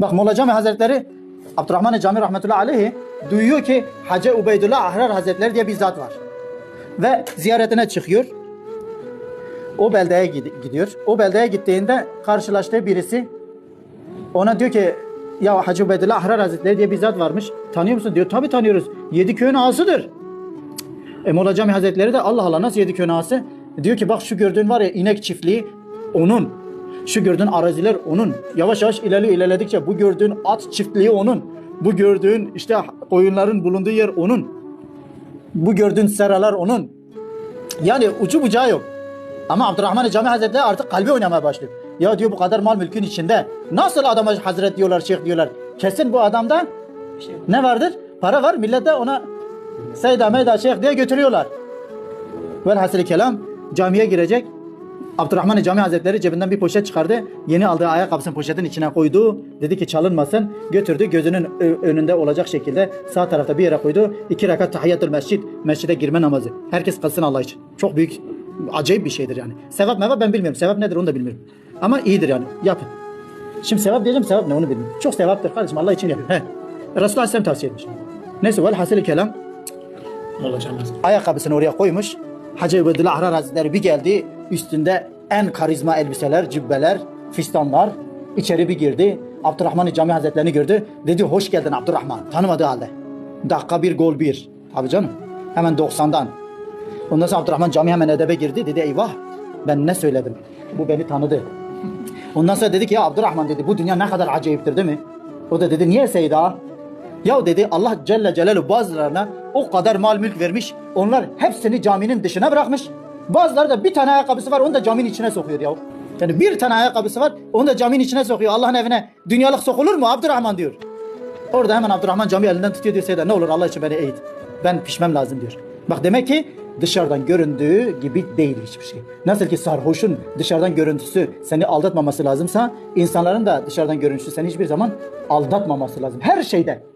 Bak Molla Cami Hazretleri Abdurrahman Cami rahmetullahi aleyhi duyuyor ki Hacı Ubeydullah Ahrar Hazretleri diye bir zat var. Ve ziyaretine çıkıyor. O beldeye gid- gidiyor. O beldeye gittiğinde karşılaştığı birisi ona diyor ki ya Hacı Ubeydullah Ahrar Hazretleri diye bir zat varmış. Tanıyor musun? Diyor tabii tanıyoruz. Yedi köyün ağasıdır. E Molla Cami Hazretleri de Allah Allah nasıl yedi köyün ağası? Diyor ki bak şu gördüğün var ya inek çiftliği onun. Şu gördüğün araziler onun. Yavaş yavaş ilerliyor ilerledikçe bu gördüğün at çiftliği onun. Bu gördüğün işte koyunların bulunduğu yer onun. Bu gördüğün seralar onun. Yani ucu bucağı yok. Ama Abdurrahman Cami Hazretleri artık kalbi oynamaya başlıyor. Ya diyor bu kadar mal mülkün içinde nasıl adama hazret diyorlar, şeyh diyorlar. Kesin bu adamda ne vardır? Para var. Millet de ona Seyda Meyda Şeyh diye götürüyorlar. Velhasıl kelam camiye girecek. Abdurrahman Cami Hazretleri cebinden bir poşet çıkardı. Yeni aldığı ayakkabısını poşetin içine koydu. Dedi ki çalınmasın. Götürdü gözünün önünde olacak şekilde sağ tarafta bir yere koydu. İki rekat tahiyyatül mescid. Mescide girme namazı. Herkes kılsın Allah için. Çok büyük, acayip bir şeydir yani. Sevap mevap ben bilmiyorum. Sevap nedir onu da bilmiyorum. Ama iyidir yani. Yapın. Şimdi sevap diyeceğim sevap ne onu bilmiyorum. Çok sevaptır kardeşim Allah için yapın. He. Resulullah Aleyhisselam tavsiye etmiş. Neyse velhasıl kelam ayakkabısını oraya koymuş. Hacı Ubeydullah Ahrar Hazretleri bir geldi. Üstünde en karizma elbiseler, cübbeler, fistanlar. İçeri bir girdi. Abdurrahman Cami Hazretlerini gördü. Dedi hoş geldin Abdurrahman. Tanımadığı halde. Dakika bir gol bir. Tabii canım. Hemen 90'dan. Ondan sonra Abdurrahman Cami hemen edebe girdi. Dedi eyvah ben ne söyledim. Bu beni tanıdı. Ondan sonra dedi ki ya Abdurrahman dedi bu dünya ne kadar acayiptir değil mi? O da dedi niye Seyda? Ya dedi Allah Celle Celaluhu bazılarına o kadar mal mülk vermiş. Onlar hepsini caminin dışına bırakmış. Bazıları da bir tane ayakkabısı var onu da caminin içine sokuyor ya. Yani bir tane ayakkabısı var onu da caminin içine sokuyor. Allah'ın evine dünyalık sokulur mu Abdurrahman diyor. Orada hemen Abdurrahman cami elinden tutuyor diyor Seyda ne olur Allah için beni eğit. Ben pişmem lazım diyor. Bak demek ki dışarıdan göründüğü gibi değil hiçbir şey. Nasıl ki sarhoşun dışarıdan görüntüsü seni aldatmaması lazımsa insanların da dışarıdan görüntüsü seni hiçbir zaman aldatmaması lazım. Her şeyde.